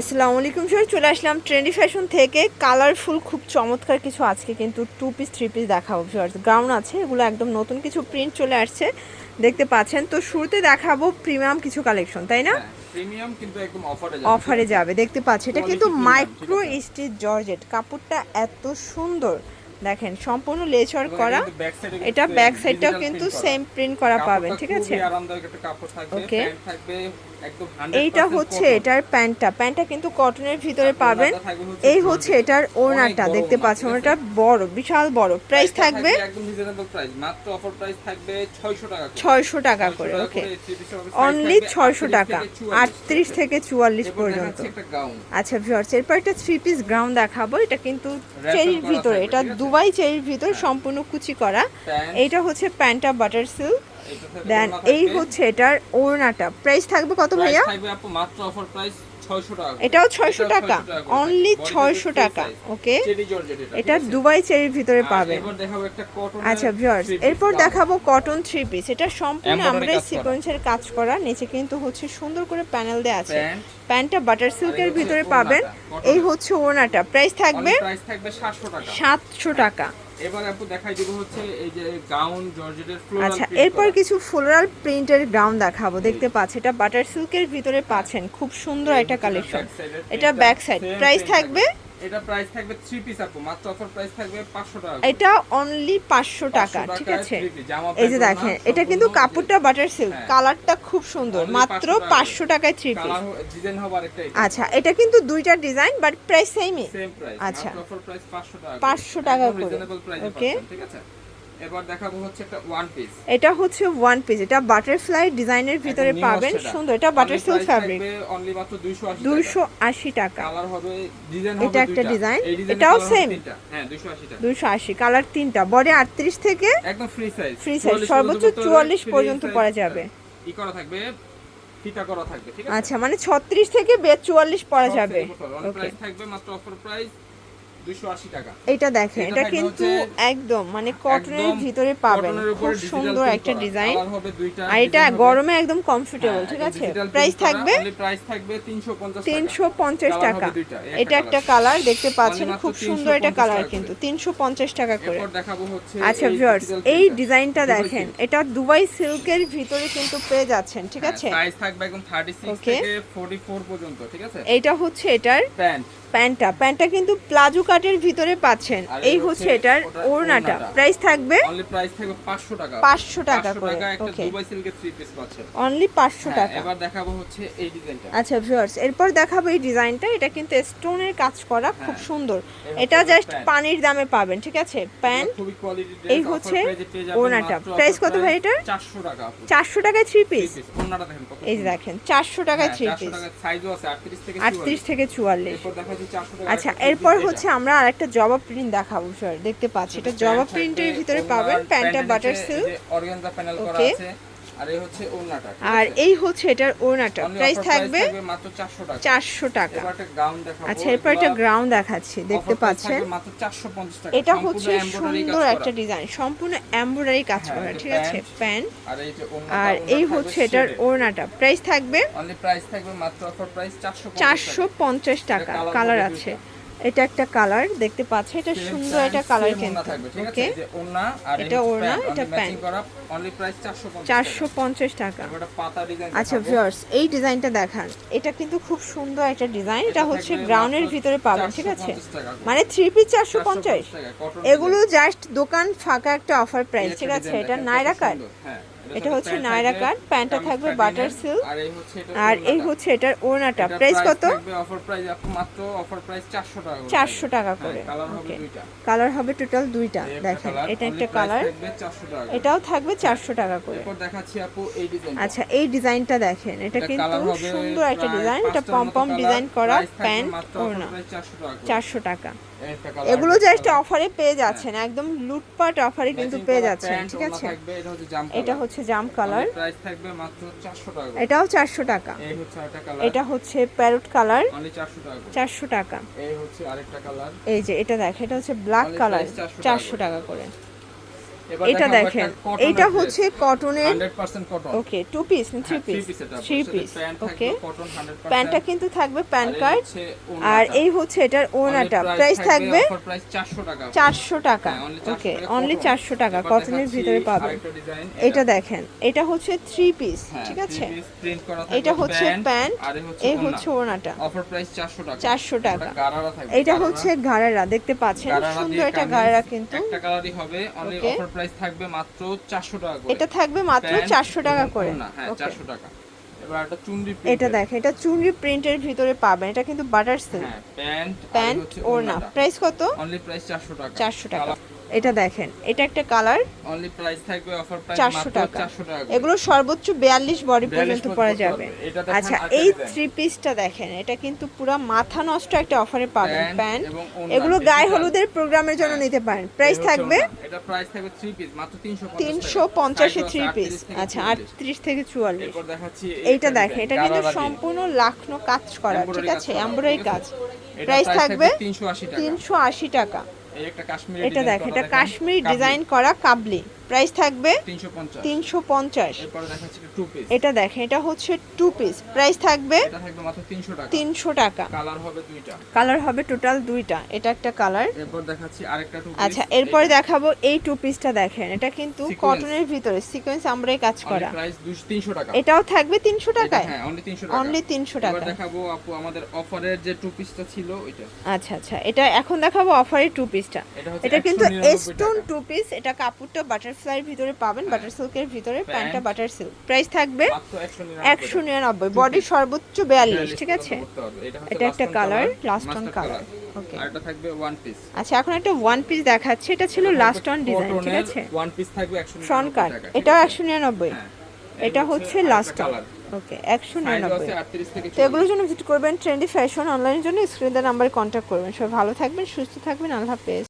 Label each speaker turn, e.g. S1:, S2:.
S1: আসসালামু আলাইকুম স্যার চলে আসলাম ট্রেন্ডি ফ্যাশন থেকে। কালারফুল খুব চমৎকার কিছু আজকে কিন্তু টু পিস থ্রি পিস দেখাবো। ভিউয়ার্স গাউন আছে এগুলো একদম নতুন কিছু প্রিন্ট চলে আসছে দেখতে পাচ্ছেন। তো শুরুতে দেখাবো প্রিমিয়াম কিছু কালেকশন তাই না?
S2: প্রিমিয়াম কিন্তু একদম অফারে যাবে
S1: অফারে যাবে দেখতে পাচ্ছেন এটা কিন্তু মাইক্রো? স্টিচ জর্জেট কাপড়টা এত সুন্দর। দেখেন সম্পূর্ণ লেচার করা। এটা ব্যাক সাইডটাও কিন্তু সেম প্রিন্ট করা পাবেন ঠিক আছে?
S2: ওকে একটা কাপড় থাকবে
S1: Okay.
S2: প্যান্ট থাকবে একদম 100%
S1: এইটা হচ্ছে এটার প্যান্টটা। প্যান্টটা কিন্তু কটনের ভিতরে পাবেন। এই হচ্ছে এটার ওড়নাটা
S2: বড়
S1: দেখতে পাচ্ছেন? ওটা বড় বিশাল বড়। প্রাইস থাকবে
S2: একদম রিজনেবল প্রাইস মাত্র অফার প্রাইস থাকবে 600 টাকা করে।
S1: ছয়শো টাকা করে ওকে অনলি ছয়শো
S2: 38
S1: টাকা
S2: থেকে 44
S1: আটত্রিশ থেকে চুয়াল্লিশ পর্যন্ত। আচ্ছা ভিউয়ার্স এরপর একটা থ্রি পিস গ্রাউন্ড দেখাবো। এটা কিন্তু চেরির ভিতরে এটা
S2: আছে?
S1: দুবাই চেরির ভিতর
S2: হ্যাঁ।
S1: সম্পূর্ণ কুচি করা।
S2: এটা
S1: এইটা হচ্ছে প্যান্টা বাটার সিল্ক। দেন এই হচ্ছে এটার ওড়নাটা। প্রাইস থাকবে কত ভাইয়া?
S2: থাকবে আপু মাত্র অফার প্রাইস 600 টাকা করে।
S1: এটাও ছয়শো টাকা। অনলি ছয়শো টাকা ওকে
S2: এটা?
S1: দুবাই চেরির ভিতরে
S2: কটন
S1: আচ্ছা ভিউয়ার্স এরপর দেখাবো কটন থ্রি পিস এটা সম্পূর্ণ আমরা সিকোয়েন্সের কাজ করা। নিচে কিন্তু হচ্ছে সুন্দর করে প্যানেল দেওয়া আছে।
S2: প্যান্ট
S1: প্যান্টটা বাটার সিল্কের ভিতরে পাবেন। এই হচ্ছে ওড়নাটা। প্রাইস থাকবে
S2: প্রাইস থাকবে 700 টাকা।
S1: সাতশো টাকা।
S2: এবার আপু দেখাই দিব হচ্ছে এই যে গাউন জর্জেটের ফ্লোরাল
S1: আচ্ছা এরপর কিছু ফ্লোরাল প্রিন্টের গ্রাউন্ড দেখাবো দেখতে পাচ্ছি। এটা বাটার সিল্কের ভিতরে পাচ্ছেন। খুব সুন্দর একটা কালেকশন এটা ব্যাক সাইড প্রাইস থাকবে।
S2: এটা প্রাইস থাকবে 3 পিস আপু মাত্র অফার প্রাইস থাকবে 500 টাকা
S1: এটা অনলি পাঁচশো টাকা ঠিক আছে? এই যে দেখেন এটা কিন্তু কাপড়টা বাটার সিল্ক। কালারটা খুব সুন্দর মাত্র
S2: 500
S1: পাঁচশো টাকায় 3 পিস
S2: ডিজাইন হবে আরেকটা
S1: আচ্ছা এটা কিন্তু দুইটা ডিজাইন বাট প্রাইস সেমই
S2: সেম প্রাইস
S1: আচ্ছা।
S2: অফার প্রাইস 500 টাকা
S1: 500 টাকা করে।
S2: পাচ্ছেন ঠিক আছে? এবার দেখাবো হচ্ছে একটা ওয়ান পিস
S1: এটা হচ্ছে ওয়ান পিস এটা বাটারফ্লাই ডিজাইনের ভিতরে পাবেন। সুন্দর এটা butter
S2: Only
S1: silk fabric
S2: only মাত্র 280
S1: আশি টাকা।
S2: কালার হবে ডিজাইন
S1: এটা একটা
S2: ডিজাইনের
S1: এটাও
S2: হবে হ্যাঁ 280 টাকা।
S1: দুইশো আশি কালার তিনটা। বডি আটত্রিশ থেকে
S2: একদম ফ্রি সাইজ
S1: Free size, সর্বোচ্চ 44 পর্যন্ত পরা যাবে।
S2: ই করা থাকবে ফিতা করা থাকবে ঠিক আছে?
S1: আচ্ছা মানে ছত্রিশ থেকে বে চুয়াল্লিশ পরা যাবে। ওকে
S2: প্রাইস থাকবে মাত্র অফার প্রাইস 280
S1: এটা দেখেন
S2: এটা
S1: এটা কিন্তু একদম মানে কটনের ভিতরে পাবেন। খুব সুন্দর একটা ডিজাইন আর এটা গরমে একদম কমফোর্টেবল
S2: হ্যাঁ,
S1: ঠিক আছে? প্রাইস থাকবে
S2: price থাকবে 350 টাকা।
S1: এটা একটা কালার দেখতে পাচ্ছেন খুব সুন্দর
S2: 350
S1: কালার কিন্তু।
S2: করে।
S1: তিনশো পঞ্চাশ টাকা করে। আচ্ছা ভিউয়ার্স এই ডিজাইনটা দেখেন এটা দুবাই সিল্কের ভিতরে কিন্তু পেয়ে যাচ্ছেন ঠিক
S2: হ্যাঁ,
S1: আছে?
S2: size থাকবে একদম 36 থেকে 44 পর্যন্ত ঠিক আছে?
S1: এইটা হচ্ছে এটার
S2: প্যান্ট
S1: প্যান্টটা প্যান্টটা কিন্তু প্লাজো কাটের ভিতরে পাচ্ছেন। এই হচ্ছে এটার ওড়নাটা। প্রাইস থাকবে
S2: অনলি প্রাইস থাকবে 500 টাকা।
S1: 500 টাকা করে,
S2: একটা দুবাই সিল্কের থ্রি পিস পাচ্ছেন।
S1: অনলি পাঁচশো
S2: হ্যাঁ,
S1: টাকা।
S2: এবার দেখাবো হচ্ছে এই ডিজাইনটা
S1: আচ্ছা ভিউয়ার্স এরপর দেখাবো এই ডিজাইনটা এটা কিন্তু স্টোনের কাজ করা খুব
S2: হ্যাঁ।
S1: সুন্দর। এটা জাস্ট পানির দামে পাবেন ঠিক আছে? প্যান্ট এই হচ্ছে ওড়নাটা। Price কত ভাই এটার?
S2: 400 টাকা আপু
S1: চারশো টাকায় থ্রি পিস
S2: ওড়নাটা দেখেন
S1: এই দেখেন চারশো টাকায় থ্রি
S2: 400
S1: পিস
S2: টাকা সাইজও আছে 38 থেকে
S1: আটত্রিশ
S2: 44
S1: থেকে চুয়াল্লিশ।
S2: এরপর দেখাচ্ছি 400 টাকা
S1: আচ্ছা এরপর হচ্ছে আমরা আরেকটা জবা প্রিন্ট দেখাবো স্যার দেখতে পাচ্ছি। এটা জবা প্রিন্টের ভিতরে পাবেন
S2: প্যান্টা
S1: বাটার সিল্ক
S2: অর্গানজা প্যানেল করা আছে আর এই হচ্ছে ওড়নাটা
S1: আর এই হচ্ছে এটার ওড়নাটা। প্রাইস থাকবে
S2: মাত্র 400 টাকা।
S1: চারশো টাকা।
S2: এবার একটা গাউন দেখাবো
S1: আচ্ছা এরপর একটা গ্রাউন্ড দেখাচ্ছি দেখতে পাচ্ছেন?
S2: মাত্র 450 টাকা।
S1: এটা হচ্ছে সুন্দর একটা ডিজাইন সম্পূর্ণ এমব্রয়ডারি কাজ
S2: হ্যাঁ,
S1: করা ঠিক আছে? প্যান্ট
S2: আর এই যে ওড়নাটা,
S1: আর এই হচ্ছে এটার। ওড়নাটা। প্রাইস থাকবে?
S2: অনলি প্রাইস থাকবে মাত্র অফার প্রাইস 450
S1: চারশো পঞ্চাশ টাকা কালার আছে।
S2: দুইটা।
S1: এটা একটা কালার দেখতে পাচ্ছেন এটা সুন্দর একটা কালার কিন্তু
S2: ঠিক আছে?
S1: ওকে এটা ওড়না, এটা
S2: প্যান্ট matching
S1: pant।
S2: করা, 450
S1: চারশো
S2: টাকা।
S1: পঞ্চাশ টাকা
S2: পাতা ডিজাইন
S1: আচ্ছা। ভিউয়ার্স এই ডিজাইনটা দেখান এটা কিন্তু খুব সুন্দর একটা ডিজাইন এটা হচ্ছে ব্রাউনের ভিতরে পাবেন ঠিক আছে
S2: 450 টাকা করে।
S1: মানে থ্রি পিস চারশো পঞ্চাশ
S2: 450
S1: এগুলো জাস্ট দোকান ফাঁকা একটা অফার প্রাইস ঠিক আছে এটা নাইরা।
S2: হ্যাঁ,
S1: এটা হচ্ছে নায়রা কাট, প্যান্টটা থাকবে
S2: বাটার
S1: সিল্ক
S2: আর এই হচ্ছে এটার
S1: আর এই
S2: ওড়নাটা।
S1: হচ্ছে এটার ওড়নাটা। প্রাইস কত?
S2: অফার প্রাইস মাত্র অফার প্রাইস 400 টাকা করে
S1: চারশো
S2: থাকবে।
S1: টাকা
S2: হ্যাঁ,
S1: করে।
S2: কালার হবে
S1: ওকে
S2: দুইটা।
S1: কালার হবে টোটাল দুইটা দেখেন। এটা একটা কালার
S2: 400
S1: এটাও থাকবে চারশো টাকা করে।
S2: এরপর দেখাচ্ছি আপু এই ডিজাইন
S1: আচ্ছা এই ডিজাইনটা দেখেন। এটা কিন্তু সুন্দর একটা ডিজাইন এটা পম পম ডিজাইন করা প্যান্ট ওড়না।
S2: offer price 400 টাকা।
S1: এগুলো জাস্ট অফারে পেয়ে যাচ্ছেন একদম লুটপাট অফারে কিন্তু পেয়ে
S2: যাচ্ছে
S1: যাচ্ছেন ঠিক আছে?
S2: এটা হচ্ছে জাম
S1: কালার
S2: প্রাইস থাকবে মাত্র 400 টাকা
S1: এটাও চারশো টাকা।
S2: এই হচ্ছে আরেকটা কালার
S1: এটা হচ্ছে প্যারট কালার
S2: অনলি 400 টাকা করে।
S1: চারশো টাকা।
S2: এই হচ্ছে আরেকটা কালার
S1: এই যে এটা দেখো এটা হচ্ছে ব্ল্যাক কালার
S2: price 400 টাকা করে।
S1: এটা দেখেন এটা হচ্ছে কটনের
S2: 100% কটন
S1: ওকে টু পিস না three piece three piece okay প্যান্টটা কিন্তু থাকবে প্যান কার্ড আর এই হচ্ছে এটার ওনাটা প্রাইস থাকবে
S2: 400 টাকা।
S1: চারশো টাকা
S2: only 400
S1: ওকে অনলি
S2: cotton।
S1: চারশো টাকা কটনের ভিতরে পাবেন। এটা। দেখেন এটা হচ্ছে থ্রি পিস ঠিক আছে? এটা হচ্ছে প্যান্ট
S2: এই হচ্ছে
S1: ওনাটা
S2: অফার প্রাইস 400 টাকা।
S1: 400 টাকা। এটা হচ্ছে গারারা দেখতে পাচ্ছেন সুন্দর একটা গারারা কিন্তু।
S2: একটা কালারই হবে অনলি অফার প্রাইস থাকবে মাত্র 400 টাকা করে।
S1: এটা থাকবে মাত্র
S2: প্যান্ট
S1: চারশো টাকা করে।
S2: না হ্যাঁ 400 টাকা। এবার এটা চুনরি
S1: প্রিন্ট
S2: এটা
S1: দেখেন এটা চুনরি প্রিন্টের ভিতরে পাবেন। এটা কিন্তু বাটার সিল্ক
S2: হ্যাঁ প্যান্ট
S1: প্যান্ট ওড়না। প্রাইস কত?
S2: অনলি প্রাইস 400 টাকা।
S1: চারশো টাকা। এটা দেখেন এটা একটা কালার।
S2: অনলি প্রাইস থাকবে অফার প্রাইস
S1: চারশো
S2: মাত্র
S1: টাকা।
S2: 400 টাকা
S1: এগুলো সর্বোচ্চ বিয়াল্লিশ বডি পর্যন্ত
S2: পর্যন্ত
S1: পরা
S2: পরা
S1: যাবে। আচ্ছা এই থ্রি পিসটা দেখেন এটা কিন্তু পুরো মাথা নষ্ট একটা অফারে পাবেন
S2: প্যান্ট
S1: এগুলো গায়ে হলুদের প্রোগ্রামের জন্য
S2: হ্যাঁ।
S1: নিতে পারেন। প্রাইস থাকবে
S2: এটা প্রাইস থাকবে 3 পিস মাত্র 350
S1: তিনশো
S2: টাকা।
S1: পঞ্চাশে
S2: Size আছে
S1: থ্রি পিস আচ্ছা
S2: 44
S1: আটত্রিশ থেকে চুয়াল্লিশ।
S2: এরপর দেখাচ্ছি
S1: এইটা দেখেন এটা কিন্তু সম্পূর্ণ লাখনো কাজ করা। ঠিক আছে এমব্রয়ডারি কাজ। প্রাইস থাকবে
S2: 380 টাকা।
S1: তিনশো আশি টাকা। এটা
S2: দেখ
S1: এটা কাশ্মীরি ডিজাইন করা কাবলি। প্রাইস থাকবে তিনশো পঞ্চাশ। এটা দেখেন এটা হচ্ছে টু পিস প্রাইস থাকবে
S2: এটা থাকবে মাত্র 300 টাকা।
S1: তিনশো টাকা।
S2: কালার হবে
S1: টোটাল দুইটা। এটা একটা কালার। আচ্ছা এরপরে দেখাবো এই টু পিসটা দেখেন। এটা কিন্তু কটনের ভিতরে সিকোয়েন্স আমরাই কাজ করা।
S2: প্রাইস 300 টাকা।
S1: এটাও থাকবে তিনশো টাকায়?
S2: হ্যাঁ অনলি 300 টাকা।
S1: অনলি তিনশো টাকা।
S2: দেখাবো আপু আমাদের অফারের যে টু পিসটা ছিল ওইটা।
S1: আচ্ছা আচ্ছা। এটা এখন দেখাবো অফারের টু পিসটা
S2: এটা
S1: এটা কিন্তু
S2: 199
S1: স্টোন টু পিস এটা কাপড়টা বাটারফ্লাইয়ের ভিতরে পাবেন
S2: হ্যাঁ।
S1: বাটার সিল্কের ভিতরে প্যান্টটা বাটার সিল্ক প্রাইস থাকবে একশো নিরানব্বই বডি সর্বোচ্চ বিয়াল্লিশ ঠিক আছে?
S2: এটা
S1: এটা একটা colour last one colour okay
S2: আর থাকবে ওয়ান পিস
S1: আচ্ছা এখন একটা ওয়ান পিস দেখাচ্ছে। এটা ছিল লাস্ট অন ডিজাইন ঠিক আছে?
S2: ওয়ান পিস থাকবে 199
S1: ফ্রন্ট কাট এটাও
S2: আছে?
S1: একশো নিরানব্বই।
S2: হ্যাঁ।
S1: এটা হচ্ছে লাস্ট
S2: কালার
S1: ওকে একশো নিরানব্বই।
S2: আছে 38 থেকে
S1: তো এগুলোর জন্য ভিজিট করবেন ট্রেন্ডি ফ্যাশন অনলাইনের জন্য। স্ক্রিনের নাম্বারে কন্ট্যাক্ট করবেন। সবাই ভালো থাকবেন সুস্থ থাকবেন। আল্লাহ হাফেজ।